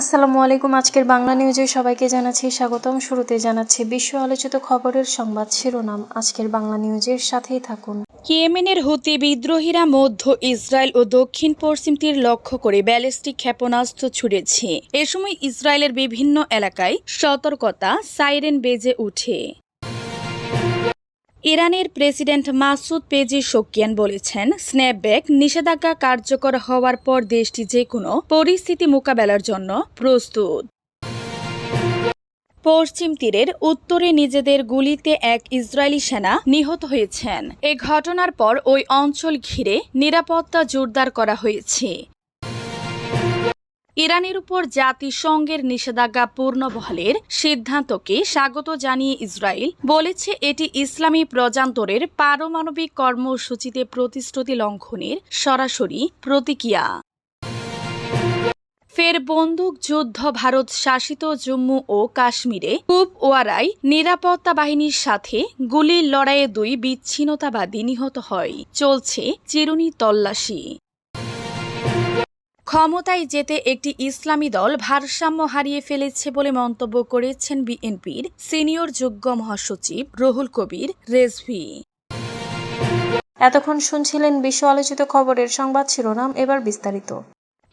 আসসালামু আলাইকুম, আজকের বাংলা নিউজে সবাইকে জানাচ্ছি স্বাগতম। শুরুতে জানাচ্ছি বিশ্ব আলোচিত খবরের সংবাদ শিরোনাম। আজকের বাংলা নিউজের সাথেই থাকুন। ইয়েমেনের হতে বিদ্রোহীরা মধ্য ইসরায়েল ও দক্ষিণ পশ্চিম তীর লক্ষ্য করে ব্যালিস্টিক ক্ষেপণাস্ত্র ছুড়েছে। এ সময় ইসরায়েলের বিভিন্ন এলাকায় সতর্কতা, সাইরেন বেজে উঠে। ইরানের প্রেসিডেন্ট মাসুদ পেজিশকিয়ান বলেছেন, স্ন্যাপব্যাক নিষেধাজ্ঞা কার্যকর হওয়ার পর দেশটি যে কোনো পরিস্থিতি মোকাবেলার জন্য প্রস্তুত। পশ্চিম তীরের উত্তরে নিজেদের গুলিতে এক ইসরায়েলি সেনা নিহত হয়েছেন। এ ঘটনার পর ওই অঞ্চল ঘিরে নিরাপত্তা জোরদার করা হয়েছে। ইরানের উপর জাতিসংঘের নিষেধাজ্ঞা পূর্ণবহলের সিদ্ধান্তকে স্বাগত জানিয়ে ইসরায়েল বলেছে এটি ইসলামী প্রজান্তরের পারমাণবিক কর্মসূচিতে প্রতিশ্রুতি লঙ্ঘনের সরাসরি প্রতিক্রিয়া। ফের বন্দুক, যুদ্ধ, ভারত শাসিত জম্মু ও কাশ্মীরে কুপওয়ারায় নিরাপত্তা বাহিনীর সাথে গুলির লড়াইয়ে দুই বিচ্ছিন্নতাবাদী নিহত হয়। চলছে চিরুনি তল্লাশি। ক্ষমতায় যেতে একটি ইসলামী দল ভারসাম্য হারিয়ে ফেলেছে বলে মন্তব্য করেছেন বিএনপির সিনিয়র যোগ্য মহাসচিব রুহুল কবির রেজভি। এতক্ষণ শুনছিলেন বিশ্ব আলোচিত খবরের সংবাদ শিরোনাম, এবার বিস্তারিত।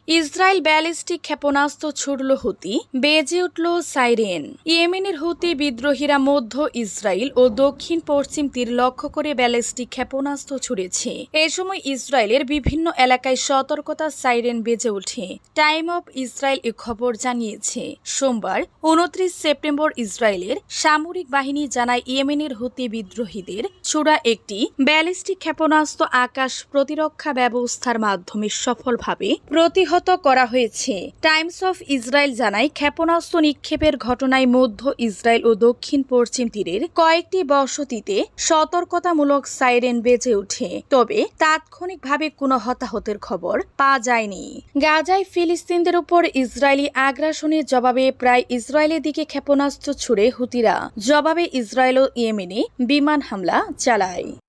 ইসরায়েল ব্যালিস্টিক ক্ষেপণাস্ত্র ছুড়ল হুতি, বেজে উঠল সাইরেন। ইয়েমেনের হুতি বিদ্রোহীরা মধ্য ইসরায়েল ও দক্ষিণ পশ্চিম তীর লক্ষ্য করে ব্যালিস্টিক ক্ষেপণাস্ত্র ছুড়েছে। এ সময় ইসরায়েলের বিভিন্ন এলাকায় সতর্কতা সাইরেন বেজে ওঠে। টাইম অফ ইসরায়েল এ খবর জানিয়েছে। সোমবার, উনত্রিশ সেপ্টেম্বর ইসরায়েলের সামরিক বাহিনী জানায় ইয়েমেনের হুতি বিদ্রোহীদের ছোড়া একটি ব্যালিস্টিক ক্ষেপণাস্ত্র আকাশ প্রতিরক্ষা ব্যবস্থার মাধ্যমে সফলভাবে প্রতিহত করা হয়েছে। টাইমস অফ ইসরায়েল জানায়, ক্ষেপণাস্ত্র নিক্ষেপের ঘটনায় মধ্য ইসরায়েল ও দক্ষিণ পশ্চিম তীরের কয়েকটি বসতিতে সতর্কতামূলক সাইরেন বেজে ওঠে। তবে তাৎক্ষণিকভাবে কোনো হতাহতের খবর পাওয়া যায়নি। গাজায় ফিলিস্তিনদের উপর ইসরায়েলি আগ্রাসনের জবাবে প্রায় ইসরায়েলের দিকে ক্ষেপণাস্ত্র ছুড়ে হুতিরা। জবাবে ইসরায়েল ও ইয়েমেনে বিমান হামলা চালায়।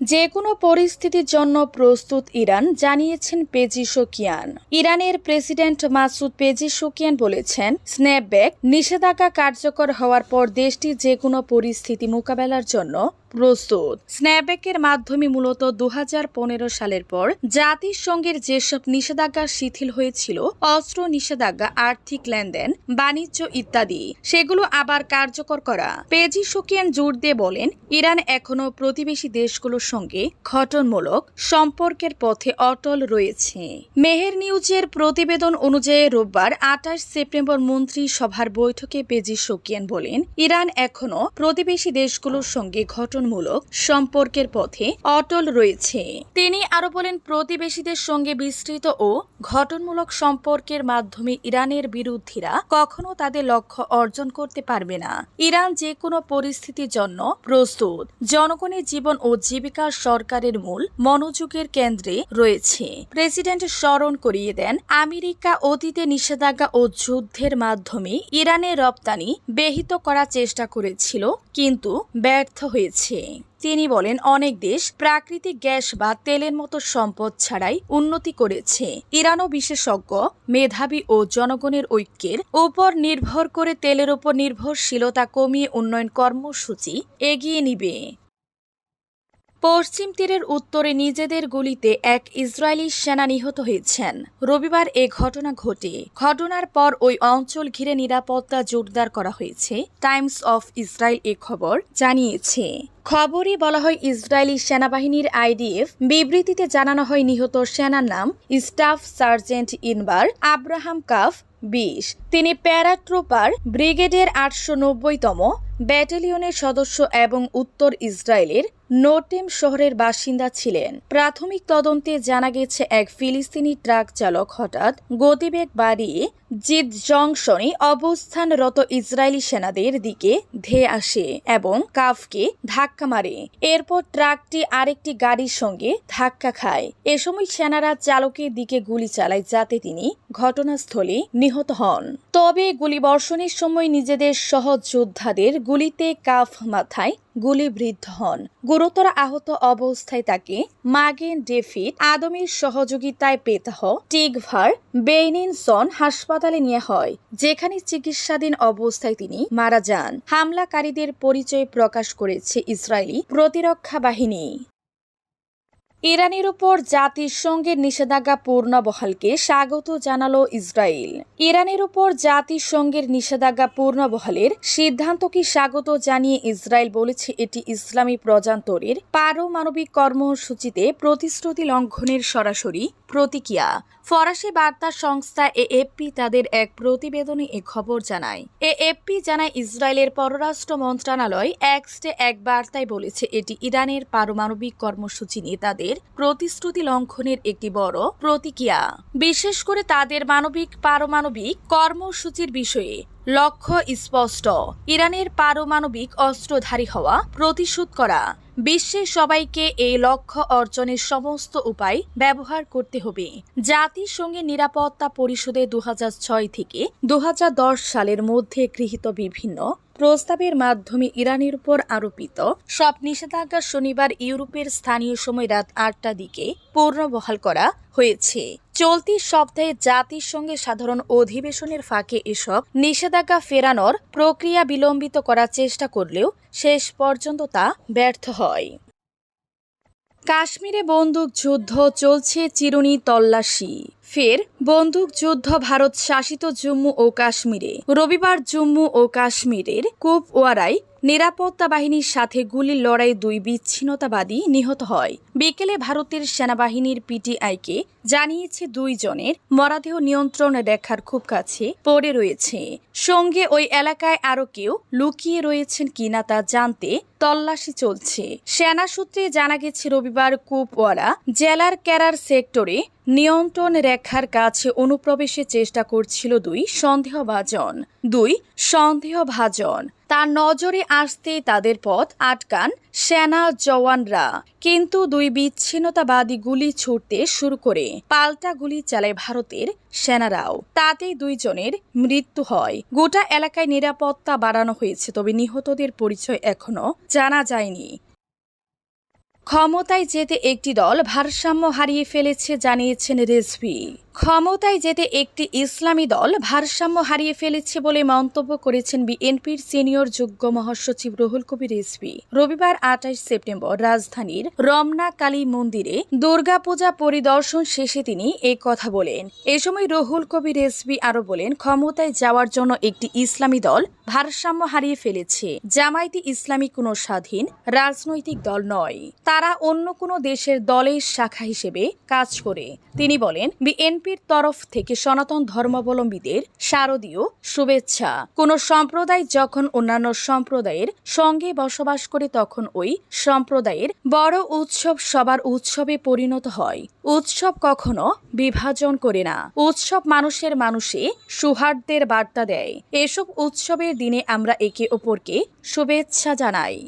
যে কোনো পরিস্থিতির জন্য প্রস্তুত ইরান, জানিয়েছেন পেজিশোকিয়ান ইরানের প্রেসিডেন্ট মাসুদ পেজিশোকিয়ান বলেছেন, স্ন্যাপব্যাক নিষেধাজ্ঞা কার্যকর হওয়ার পর দেশটি যে কোনো পরিস্থিতি মোকাবেলার জন্য প্রস্তুত। স্ন্যাপব্যাকের মাধ্যমে মূলত দুহাজার পনেরো সালের পর জাতিসংঘের যেসব নিষেধাজ্ঞা শিথিল হয়েছিল, অস্ত্র নিষেধাজ্ঞা, আর্থিক লেনদেন, বাণিজ্য ইত্যাদি, সেগুলো আবার কার্যকর করা। পেজি সুকিয়ান জোর দিয়ে বলেন, ইরান এখনও প্রতিবেশী দেশগুলোর সঙ্গে ঘটনমূলক সম্পর্কের পথে অটল রয়েছে। মেহের নিউজের প্রতিবেদন অনুযায়ী রোববার আঠাশ সেপ্টেম্বর মন্ত্রী সভার বৈঠকে পেজি শোকিয়ান বলেন, ইরান এখনও প্রতিবেশী দেশগুলোর সঙ্গে ঘটনমূলক সম্পর্কের পথে অটল রয়েছে। তিনি আরও বলেন, প্রতিবেশীদের সঙ্গে বিস্তৃত ও ঘটনমূলক সম্পর্কের মাধ্যমে ইরানের বিরোধীরা কখনো তাদের লক্ষ্য অর্জন করতে পারবে না। ইরান যে কোনো পরিস্থিতির জন্য প্রস্তুত। জনগণের জীবন ও জীবিকা সরকারের মূল মনোযোগের কেন্দ্রে রয়েছে। প্রেসিডেন্ট স্মরণ করিয়ে দেন, আমেরিকা অতীতে নিষেধাজ্ঞা ও যুদ্ধের মাধ্যমে ইরানের রপ্তানি ব্যাহিত করার চেষ্টা করেছিল, কিন্তু ব্যর্থ হয়েছে। তিনি বলেন, অনেক দেশ প্রাকৃতিক গ্যাস বা তেলের মতো সম্পদ ছাড়াই উন্নতি করেছে। ইরানও বিশেষজ্ঞ, মেধাবী ও জনগণের ঐক্যের উপর নির্ভর করে তেলের উপর নির্ভরশীলতা কমিয়ে উন্নয়ন কর্মসূচি এগিয়ে নিবে। পশ্চিম তীরের উত্তরে নিজেদের গুলিতে এক ইসরায়েলি সেনা নিহত হয়েছেন। রবিবার এ ঘটনা ঘটে। ঘটনার পর ওই অঞ্চল ঘিরে নিরাপত্তা জোরদার করা হয়েছে। টাইমস অফ ইসরায়েল এ খবর জানিয়েছে। খবরে বলা হয়, ইসরায়েলি সেনাবাহিনীর আইডিএফ বিবৃতিতে জানানো হয়, নিহত সেনার নাম স্টাফ সার্জেন্ট ইনবার আব্রাহাম কাফ বিশ। তিনি প্যারাট্রোপার ব্রিগেডের আটশো নব্বইতম ব্যাটালিয়নের সদস্য এবং উত্তর ইসরায়েলের নোটেম শহরের বাসিন্দা ছিলেন। প্রাথমিক তদন্তে জানা গেছে, এক ফিলিস্তিনি ট্রাক চালক হঠাৎ গতিবেগ বাড়িয়ে জিদ জংশনে অবস্থানরত ইসরায়েলি সেনাদের দিকে ধেয়ে আসে এবং কাফকে ধাক্কা মারে। এরপর ট্রাকটি আরেকটি গাড়ির সঙ্গে ধাক্কা খায়। এ সময় সেনারা চালকের দিকে গুলি চালায়, যাতে তিনি ঘটনাস্থলে নিহত হন। তবে গুলিবর্ষণের সময় নিজেদের সহযোদ্ধাদের গুলিতে কাফ মাথায় গুলিবৃদ্ধ হন। গুরুতর আহত অবস্থায় তাকে মাগেন ডেভিড আদমির সহযোগিতায় পেতাহ টিগভার বেইনিনসন হাসপাতালে নিয়ে হয়, যেখানে চিকিৎসাধীন অবস্থায় তিনি মারা যান। হামলাকারীদের পরিচয় প্রকাশ করেছে ইসরায়েলি প্রতিরক্ষা বাহিনী। ইরানের উপর জাতিসংঘের নিষেধাজ্ঞা পূর্ণবহালকে স্বাগত জানালো ইসরায়েল। ইরানের উপর জাতিসংঘের নিষেধাজ্ঞা পূর্ণবহালের সিদ্ধান্তকে স্বাগত জানিয়ে ইসরায়েল বলেছে এটি ইসলামী প্রজান্তরের পারমাণবিক কর্মসূচিতে প্রতিশ্রুতি লঙ্ঘনের সরাসরি প্রতিক্রিয়া। ফরাসি বার্তা সংস্থা এএফপি তাদের এক প্রতিবেদনে এ খবর জানায়। এএফপি জানায়, ইসরায়েলের পররাষ্ট্র মন্ত্রণালয় এক্সটে এক বার্তায় বলেছে, এটি ইরানের পারমাণবিক কর্মসূচি নেতাদের প্রতিশ্রুতি লঙ্ঘনের একটি বড় প্রতিক্রিয়া। বিশেষ করে তাদের মানবিক পারমাণবিক কর্মসূচির বিষয়ে লক্ষ্য স্পষ্ট। ইরানের পারমাণবিক অস্ত্রধারী হওয়া প্রতিশোধ করা। বিশ্বের সবাইকে এই লক্ষ্য অর্জনের সমস্ত উপায় ব্যবহার করতে হবে। জাতিসংঘের নিরাপত্তা পরিষদে দু হাজার ছয় থেকে দু হাজার দশ সালের মধ্যে গৃহীত বিভিন্ন প্রস্তাবের মাধ্যমে ইরানের উপর আরোপিত সব নিষেধাজ্ঞা শনিবার ইউরোপের স্থানীয় সময় রাত আটটা দিকে পুনর্বহাল করা হয়েছে। চলতি সপ্তাহে জাতিসংঘের সাধারণ অধিবেশনের ফাঁকে এসব নিষেধাজ্ঞা ফেরানোর প্রক্রিয়া বিলম্বিত করার চেষ্টা করলেও শেষ পর্যন্ত তা ব্যর্থ হয়। কাশ্মীরে বন্দুক যুদ্ধ চলছে চিরুনি তল্লাশি। ফের বন্দুক যুদ্ধ ভারত শাসিত জম্মু ও কাশ্মীরে। রবিবার জম্মু ও কাশ্মীরের কুপওয়ারায় নিরাপত্তা বাহিনীর সাথে গুলির লড়াই দুই বিচ্ছিন্নতাবাদী নিহত হয়। বিকেলে ভারতের সেনাবাহিনীর পিটিআইকে জানিয়েছে দুইজনের মরাদেহ নিয়ন্ত্রণ রেখার খুব কাছে পড়ে রয়েছে। সঙ্গে ওই এলাকায় আরও কেউ লুকিয়ে রয়েছেন কিনা তা জানতে তল্লাশি চলছে। সেনা সূত্রে জানা গেছে, রবিবার কুপওয়ারা জেলার ক্যারার সেক্টরে নিয়ন্ত্রণ রেখার কাছে অনুপ্রবেশের চেষ্টা করছিল দুই সন্দেহভাজন। দুই সন্দেহভাজন। তার নজরে আসতেই তাদের পথ আটকান সেনা জওয়ানরা। কিন্তু দুই বিচ্ছিন্নতাবাদী গুলি ছুটতে শুরু করে। পাল্টা গুলি চালায় ভারতের সেনারাও। তাতেই দুইজনের মৃত্যু হয়। গোটা এলাকায় নিরাপত্তা বাড়ানো হয়েছে, তবে নিহতদের পরিচয় এখনও জানা যায়নি। ক্ষমতায় যেতে একটি দল ভারসাম্য হারিয়ে ফেলেছে, জানিয়েছেন রেজভি। ক্ষমতায় যেতে একটি ইসলামী দল ভারসাম্য হারিয়ে ফেলেছে বলে মন্তব্য করেছেন বিএনপির সিনিয়র যোগ্য মহাসচিব রুহুল কবির রেজভি রবিবার আঠাশ সেপ্টেম্বর রাজধানীর রমনা কালী মন্দিরে দুর্গাপূজা পরিদর্শন শেষে তিনি এই কথা বলেন। এ সময় রুহুল কবির রেজভি আরও বলেন, ক্ষমতায় যাওয়ার জন্য একটি ইসলামী দল ভারসাম্য হারিয়ে ফেলেছে। জামায়াতি ইসলামী কোনো স্বাধীন রাজনৈতিক দল নয়। তারা অন্য কোনো দেশের দলের শাখা হিসেবে কাজ করে। তিনি বলেন বিএনপির তরফ থেকে সনাতন ধর্মাবলম্বীদের শারদীয় শুভেচ্ছা। কোনো সম্প্রদায় যখন অন্যান্য সম্প্রদায়ের সঙ্গে বসবাস করে, তখন ওই সম্প্রদায়ের বড় উৎসব সবার উৎসবে পরিণত হয়। উৎসব কখনো বিভাজন করে না। উৎসব মানুষের মানুষে সুহার্দের বার্তা দেয়। এসব উৎসবের দিনে আমরা একে অপরকে শুভেচ্ছা জানাই।